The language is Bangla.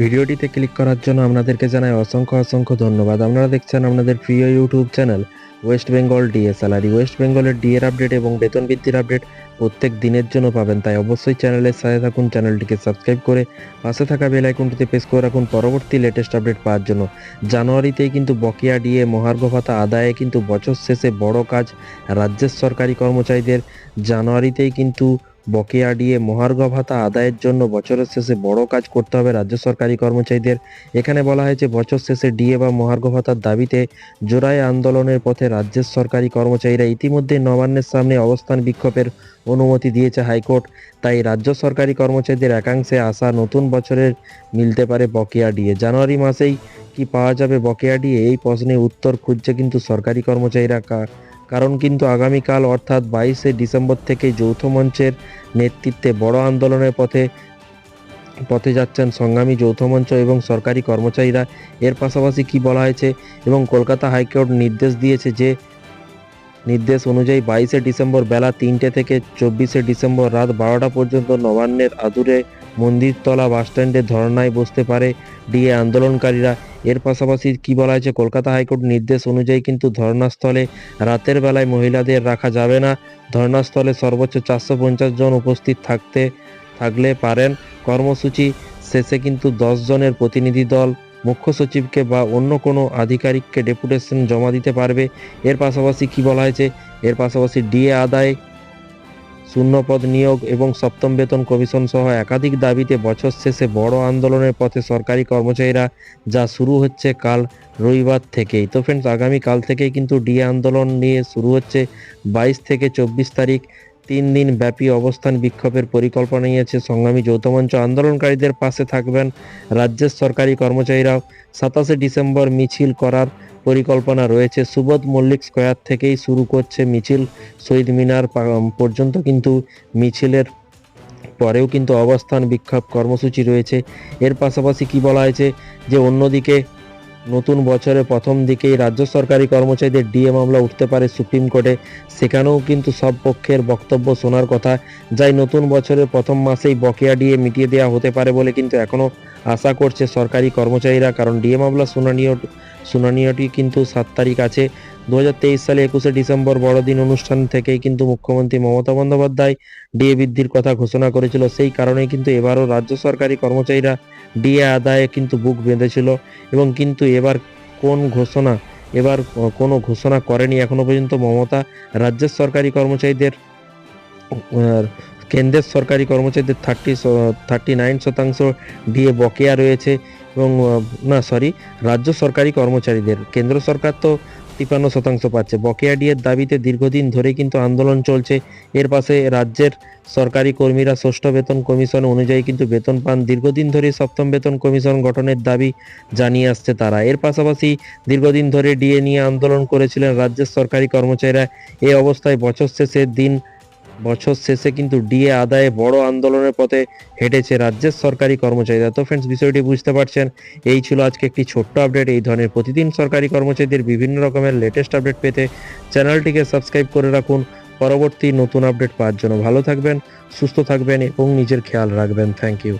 ভিডিওটিতে ক্লিক করার জন্য আপনাদেরকে জানাই অসংখ্য অসংখ্য ধন্যবাদ। আপনারা দেখছেন আপনাদের প্রিয় YouTube channel West Bengal DA salary West বেঙ্গলের ডিএর আপডেট এবং বেতন বৃদ্ধির আপডেট প্রত্যেক দিনের জন্য পাবেন, তাই অবশ্যই চ্যানেলের সাথে থাকুন, চ্যানেলটিকে সাবস্ক্রাইব করে পাশে থাকা বেল আইকনটিতে প্রেস করে রাখুন পরবর্তী লেটেস্ট আপডেট পাওয়ার জন্য। জানুয়ারিতেই কিন্তু বকেয়া ডিএ, মহার্ঘ ভাতা আদায়ে কিন্তু বছর শেষে বড় কাজ রাজ্যের সরকারি কর্মচারীদের। জানুয়ারিতেই কিন্তু বকেয়া ডিএ মহার্ঘ ভাতা আদায়ের জন্য বছরের শেষে বড় কাজ করতে হবে রাজ্য সরকারি কর্মচারীদের। এখানে বলা হয়েছে, বছর শেষে ডিএ বা মহার্ঘ ভাতার দাবিতে জোড়াই আন্দোলনের পথে রাজ্যের সরকারি কর্মচারীরা ইতিমধ্যে নবান্নের সামনে অবস্থান বিক্ষোভের অনুমতি দিয়েছে হাইকোর্ট। তাই রাজ্য সরকারি কর্মচারীদের একাংশে আসা নতুন বছরের মিলতে পারে বকেয়া ডিএ জানুয়ারি মাসেই কি পাওয়া যাবে বকেয়া ডিএ এই প্রশ্নের উত্তর খুঁজছে কিন্তু সরকারি কর্মচারীরা কারণ কিন্তু আগামীকাল অর্থাৎ বাইশে ডিসেম্বর থেকে যৌথ মঞ্চের নেতৃত্বে বড় আন্দোলনের পথে পথে যাচ্ছেন সংগ্রামী যৌথ মঞ্চ এবং সরকারি কর্মচারীরা। এর পাশাপাশি কি বলা হয়েছে এবং কলকাতা হাইকোর্ট নির্দেশ দিয়েছে যে, নির্দেশ অনুযায়ী বাইশে ডিসেম্বর বেলা তিনটে থেকে চব্বিশে ডিসেম্বর রাত বারোটা পর্যন্ত নবান্নের আদুরে মন্দিরতলা বাসস্ট্যান্ডে ধর্নায় বসতে পারে। ডিএ আন্দোলনকারীরা এর পাশাপাশি কি বলা হয়েছে, কলকাতা হাইকোর্ট নির্দেশ অনুযায়ী কিন্তু ধর্নাস্থলে রাতের বেলায় মহিলাদের রাখা যাবে না। ধর্নাস্থলে সর্বোচ্চ চারশো পঞ্চাশ জন উপস্থিত থাকতে, থাকলে পারেন। কর্মসূচি শেষে কিন্তু দশ জনের প্রতিনিধি দল, মুখ্য সচিবকে বা অন্য কোনো আধিকারিককে ডেপুটেশন জমা দিতে পারবে। এর পাশাপাশি কি বলা হয়েছে, এর পাশাপাশি ডিএ আদায় শূন্যপদ নিয়োগ এবং সপ্তম বেতন কমিশন সহ একাধিক দাবিতে বছর শেষে বড় আন্দোলনের পথে সরকারি কর্মচারীরা যা শুরু হচ্ছে কাল রবিবার থেকেই। তো ফ্রেন্ডস আগামী কাল থেকেই কিন্তু ডিএ আন্দোলন নিয়ে শুরু হচ্ছে। বাইশ থেকে চব্বিশ তারিখ তিন দিন ব্যাপী অবস্থান বিক্ষোভের পরিকল্পনা নিয়েছে সংগ্রামী যৌথ মঞ্চ। আন্দোলনকারীদের পাশে থাকবেন রাজ্যের সরকারি কর্মচারীরাও। সাতাশে ডিসেম্বর মিছিল করার পরিকল্পনা রয়েছে। সুবোধ মল্লিক স্কোয়ার থেকেই শুরু করছে মিছিল। শহীদ মিনার পর্যন্ত কিন্তু মিছিলের পরেও কিন্তু অবস্থান বিক্ষোভ কর্মসূচি রয়েছে। এর পাশাপাশি কি বলা হয়েছে যে, অন্যদিকে নতুন বছরের প্রথম দিকেই রাজ্য সরকারি কর্মচারীদের ডিএ মামলা উঠতে পারে সুপ্রিম কোর্টে। সেখানেও কিন্তু সব পক্ষের বক্তব্য শোনার কথা। যাই, নতুন বছরের প্রথম মাসেই বকেয়া ডিএ মিটিয়ে দেওয়া হতে পারে বলে কিন্তু এখনও আশা করছে সরকারি কর্মচারীরা, কারণ ডিএ মামলা শুনানিও শুনানিটি কিন্তু সাত তারিখ আছে। দু হাজার তেইশ সালে একুশে ডিসেম্বর বড়দিন অনুষ্ঠান থেকেই কিন্তু মুখ্যমন্ত্রী মমতা বন্দ্যোপাধ্যায় ডিএ বৃদ্ধির কথা ঘোষণা করেছিল। সেই কারণেই কিন্তু এবারও রাজ্য সরকারি কর্মচারীরা ডিএ আদায়ে কিন্তু বুক বেঁধেছিল এবং কিন্তু এবার কোন ঘোষণা, এবার কোনো ঘোষণা করেনি। এখনও পর্যন্ত মমতা রাজ্যের সরকারি কর্মচারীদের কেন্দ্রের সরকারি কর্মচারীদের থার্টি থার্টি নাইন শতাংশ ডিএ বকেয়া রয়েছে এবং না সরি রাজ্য সরকারি কর্মচারীদের, কেন্দ্র সরকার তো তিপ্পান্ন শতাংশ পাচ্ছে। বকেয়া ডিএর দাবিতে দীর্ঘদিন ধরেই কিন্তু আন্দোলন চলছে। এর পাশে রাজ্যের সরকারি কর্মীরা ষষ্ঠ বেতন কমিশন অনুযায়ী কিন্তু বেতন পান। দীর্ঘদিন ধরে সপ্তম বেতন কমিশন গঠনের দাবি জানিয়ে আসছে তারা। এর পাশাপাশি দীর্ঘদিন ধরে ডিএ নিয়ে আন্দোলন করেছিলেন রাজ্যের সরকারি কর্মচারীরা। এই অবস্থায় বছর শেষের দিন বছর শেষে কিন্তু ডিএ আদায়ে বড় আন্দোলনের পথে হেঁটেছে রাজ্যের সরকারি কর্মচারীরা। তো ফ্রেন্ডস বিষয়টি বুঝতে পারছেন, এই ছিল আজকে একটি ছোট্ট আপডেট এই ধরনের প্রতিদিন সরকারি কর্মচারীদের বিভিন্ন রকমের লেটেস্ট আপডেট পেতে চ্যানেলটিকে সাবস্ক্রাইব করে রাখুন। পরবর্তী নতুন আপডেট পাওয়ার জন্য ভালো থাকবেন, সুস্থ থাকবেন এবং নিজের খেয়াল রাখবেন। Thank you